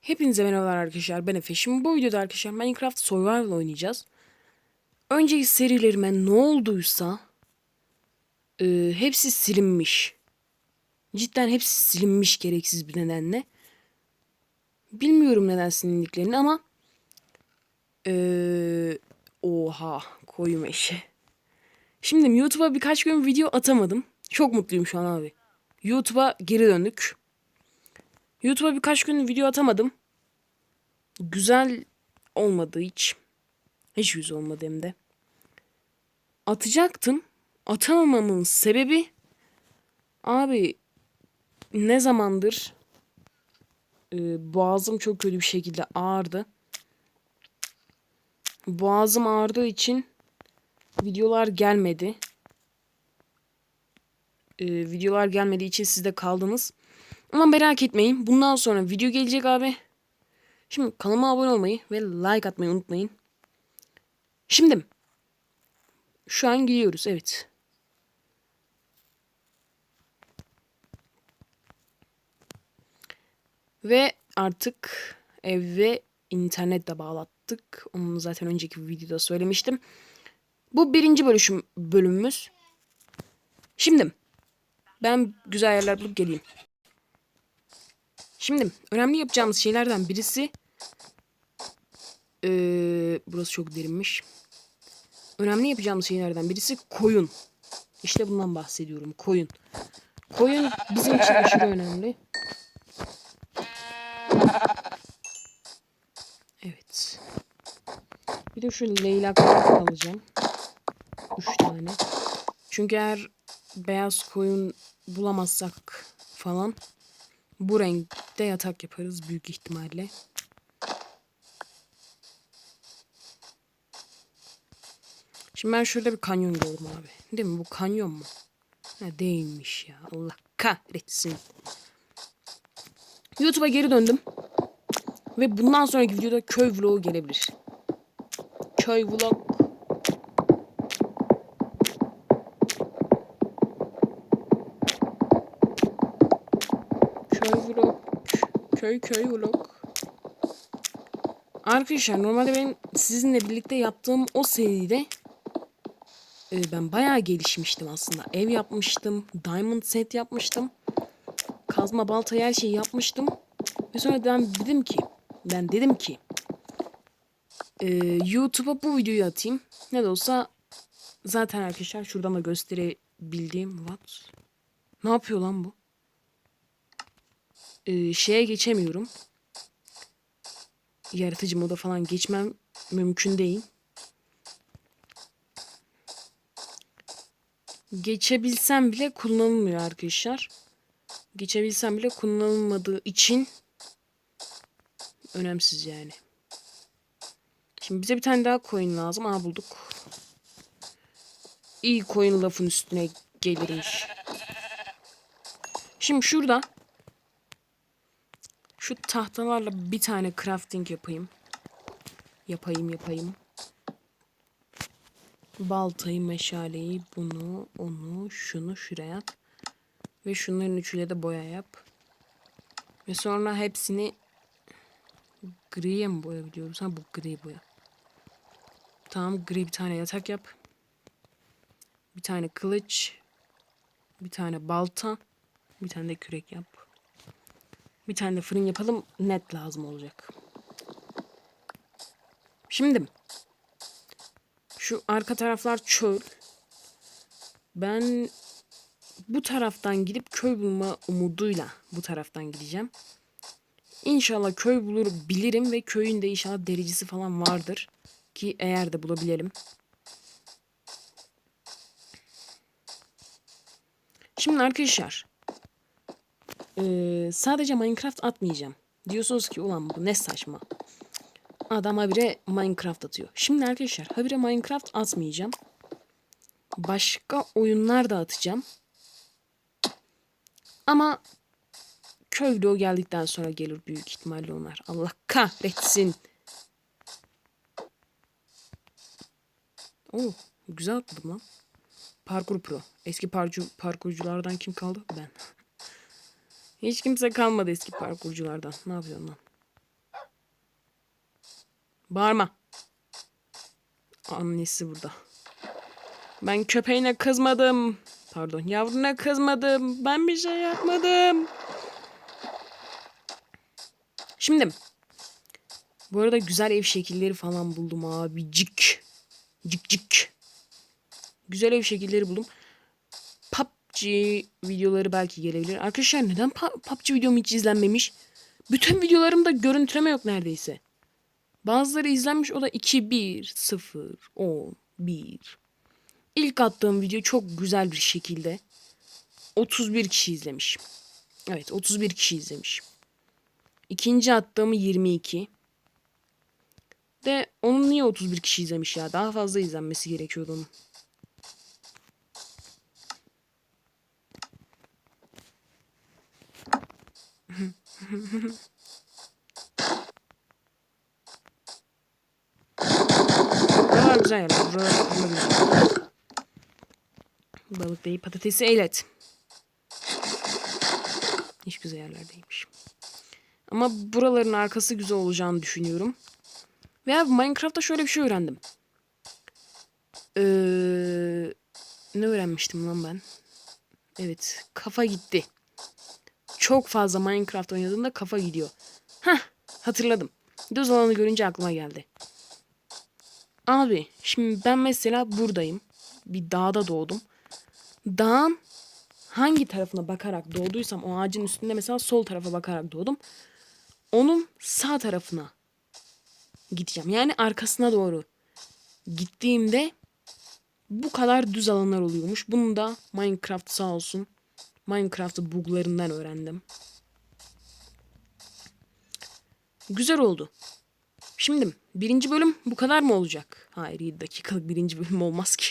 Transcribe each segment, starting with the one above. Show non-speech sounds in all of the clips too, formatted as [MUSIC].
Hepinize merhabalar arkadaşlar. Ben Efe. Şimdi bu videoda arkadaşlar Minecraft Survival oynayacağız. Önceki serilerime ne olduysa e, hepsi silinmiş. Cidden hepsi silinmiş gereksiz bir nedenle. Bilmiyorum neden silindiklerini ama e, oha koyum eşi. Şimdi YouTube'a birkaç gün video atamadım. Çok mutluyum şu an abi. YouTube'a geri döndük. YouTube'a birkaç gün video atamadım. Güzel olmadı hiç. Hiç yüz olmadı hem de. Atacaktım. Atamamamın sebebi abi ne zamandır e, boğazım çok kötü bir şekilde ağrıdı. Boğazım ağrıdığı için videolar gelmedi. E, videolar gelmediği için siz de kaldınız. Ama merak etmeyin. Bundan sonra video gelecek abi. Şimdi kanalıma abone olmayı ve like atmayı unutmayın. Şimdi şu an gidiyoruz evet. Ve artık eve internet de bağlattık. Onu zaten önceki videoda söylemiştim. Bu birinci bölüşüm, bölümümüz. Şimdi ben güzel yerler bulup geleyim. Şimdi önemli yapacağımız şeylerden birisi ee, burası çok derinmiş. Önemli yapacağımız şeylerden birisi koyun. İşte bundan bahsediyorum. Koyun. Koyun bizim için aşırı önemli. Evet. Bir de şu leylakları alacağım. Üç tane. Çünkü eğer beyaz koyun bulamazsak falan bu renkte yatak yaparız büyük ihtimalle. Şimdi ben şurada bir kanyon gördüm abi. Değil mi? Bu kanyon mu? Ha, değilmiş ya. Allah kahretsin. YouTube'a geri döndüm. Ve bundan sonraki videoda köy vlogu gelebilir. Köy vlog. Köy köy vlog. Arkadaşlar normalde benim sizinle birlikte yaptığım o seride e, ben bayağı gelişmiştim aslında. Ev yapmıştım. Diamond set yapmıştım. Kazma balta her şeyi yapmıştım. Ve sonra ben dedim ki ben dedim ki e, YouTube'a bu videoyu atayım. Ne de olsa zaten arkadaşlar şuradan da gösterebildiğim what? Ne yapıyor lan bu? E, şeye geçemiyorum. Yaratıcı moda falan geçmem mümkün değil. Geçebilsem bile kullanılmıyor arkadaşlar. Geçebilsem bile kullanılmadığı için önemsiz yani. Şimdi bize bir tane daha coin lazım. Aa bulduk. İyi coin lafın üstüne gelirmiş. Şimdi şurada şu tahtalarla bir tane crafting yapayım. Yapayım yapayım. Baltayı, meşaleyi, bunu, onu, şunu şuraya at. Ve şunların üçüyle de boya yap. Ve sonra hepsini griye mi boyayabiliyoruz? Ha bu gri boya. Tamam gri bir tane yatak yap. Bir tane kılıç. Bir tane balta. Bir tane de kürek yap. Bir tane de fırın yapalım. Net lazım olacak. Şimdi şu arka taraflar çöl. Ben bu taraftan gidip köy bulma umuduyla bu taraftan gideceğim. İnşallah köy bulur bilirim ve köyün de inşallah dericisi falan vardır. Ki eğer de bulabilelim. Şimdi arkadaşlar. Ee, sadece Minecraft atmayacağım. Diyorsunuz ki ulan bu ne saçma. Adam habire Minecraft atıyor. Şimdi arkadaşlar habire Minecraft atmayacağım. Başka oyunlar da atacağım. Ama köy o geldikten sonra gelir büyük ihtimalle onlar. Allah kahretsin. Oo, güzel atladım lan. Parkur pro. Eski parkur, parkurculardan kim kaldı? Ben. Hiç kimse kalmadı eski parkurculardan. Ne yapıyorsun lan? Bağırma. Annesi burada. Ben köpeğine kızmadım. Pardon yavruna kızmadım. Ben bir şey yapmadım. Şimdi. Bu arada güzel ev şekilleri falan buldum abi. Cik. Cik cik. Güzel ev şekilleri buldum. PUBG videoları belki gelebilir. Arkadaşlar neden PUBG videom hiç izlenmemiş? Bütün videolarımda görüntüleme yok neredeyse. Bazıları izlenmiş o da 2, 1, 0, 10, 1. İlk attığım video çok güzel bir şekilde 31 kişi izlemiş. Evet 31 kişi izlemiş. İkinci attığımı 22. De onun niye 31 kişi izlemiş ya? Daha fazla izlenmesi gerekiyordu onun. Buralar güzel yerler. Buralar güzel. Balık değil patatesi eğlet. Hiç güzel yerlerdeymiş. Ama buraların arkası güzel olacağını düşünüyorum. Veya Minecraft'ta şöyle bir şey öğrendim. Ee, ne öğrenmiştim lan ben? Evet kafa gitti. Çok fazla Minecraft oynadığımda kafa gidiyor. Heh hatırladım. Düz alanı görünce aklıma geldi. Abi şimdi ben mesela buradayım. Bir dağda doğdum. Dağın hangi tarafına bakarak doğduysam o ağacın üstünde mesela sol tarafa bakarak doğdum. Onun sağ tarafına gideceğim. Yani arkasına doğru gittiğimde bu kadar düz alanlar oluyormuş. Bunu da Minecraft sağ olsun Minecraft'ı buglarından öğrendim. Güzel oldu. Şimdi birinci bölüm bu kadar mı olacak? Hayır 7 dakikalık birinci bölüm olmaz ki.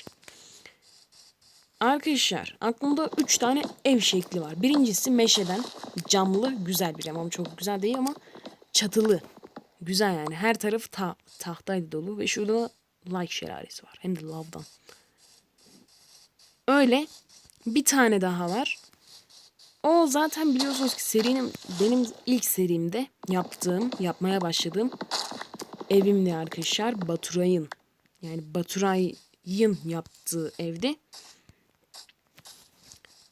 Arkadaşlar aklımda 3 tane ev şekli var. Birincisi meşeden camlı güzel bir ev ama çok güzel değil ama çatılı. Güzel yani her taraf ta tahtaydı dolu ve şurada like şelalesi var. Hem de lavdan. Öyle bir tane daha var. O zaten biliyorsunuz ki serinin benim ilk serimde yaptığım, yapmaya başladığım evimdi arkadaşlar. Baturay'ın yani Baturay'ın yaptığı evdi.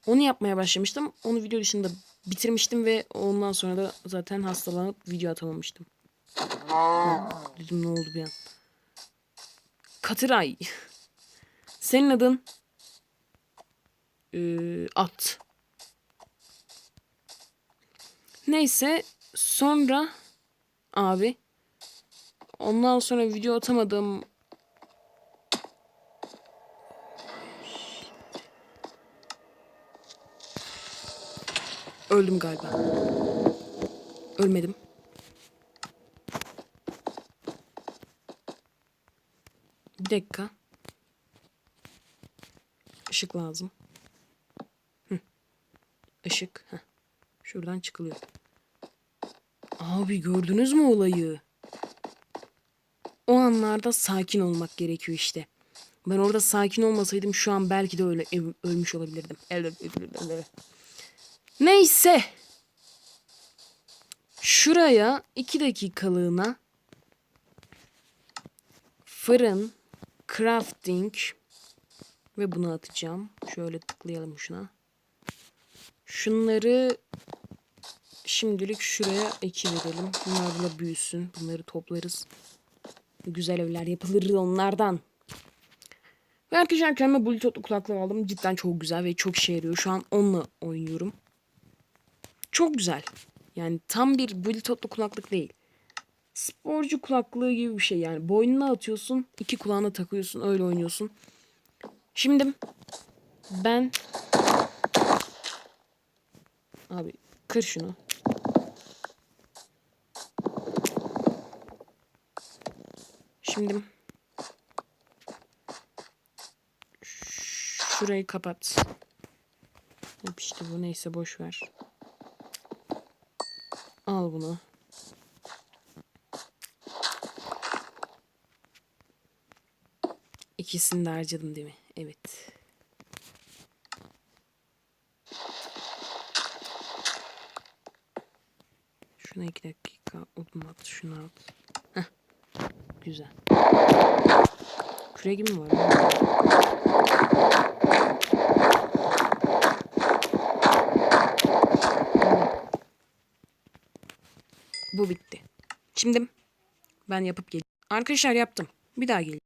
Onu yapmaya başlamıştım. Onu video dışında bitirmiştim ve ondan sonra da zaten hastalanıp video atamamıştım. Dedim ne oldu bir an. Katıray. [LAUGHS] Senin adın ee, at. Neyse sonra abi ondan sonra video atamadım. Öldüm galiba. Ölmedim. Bir dakika. Işık lazım. Hı. Işık. Heh. Şuradan çıkılıyor. Abi gördünüz mü olayı? O anlarda sakin olmak gerekiyor işte. Ben orada sakin olmasaydım şu an belki de öyle ölmüş olabilirdim. Neyse. Şuraya iki dakikalığına fırın, crafting ve bunu atacağım. Şöyle tıklayalım şuna. Şunları şimdilik şuraya eki verelim. Bunlar burada büyüsün. Bunları toplarız. Güzel evler yapılır onlardan. Ve arkadaşlar kendime bluetooth kulaklığı aldım. Cidden çok güzel ve çok işe yarıyor. Şu an onunla oynuyorum. Çok güzel. Yani tam bir bluetoothlu kulaklık değil. Sporcu kulaklığı gibi bir şey yani. Boynuna atıyorsun, iki kulağına takıyorsun, öyle oynuyorsun. Şimdi ben Abi kır şunu. Şimdi şurayı kapat. Hop işte bu neyse boş ver. Al bunu. İkisini de harcadım değil mi? Evet. Şuna iki dakika odun at. Şunu at. Heh. Kürek mi var? Bu bitti. Şimdi ben yapıp geleyim. Arkadaşlar yaptım. Bir daha geleyim.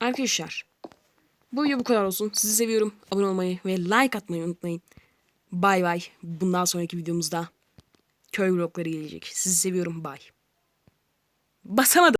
Arkadaşlar bu video bu kadar olsun. Sizi seviyorum. Abone olmayı ve like atmayı unutmayın. Bay bay. Bundan sonraki videomuzda köy vlogları gelecek. Sizi seviyorum. Bay. Basamadım.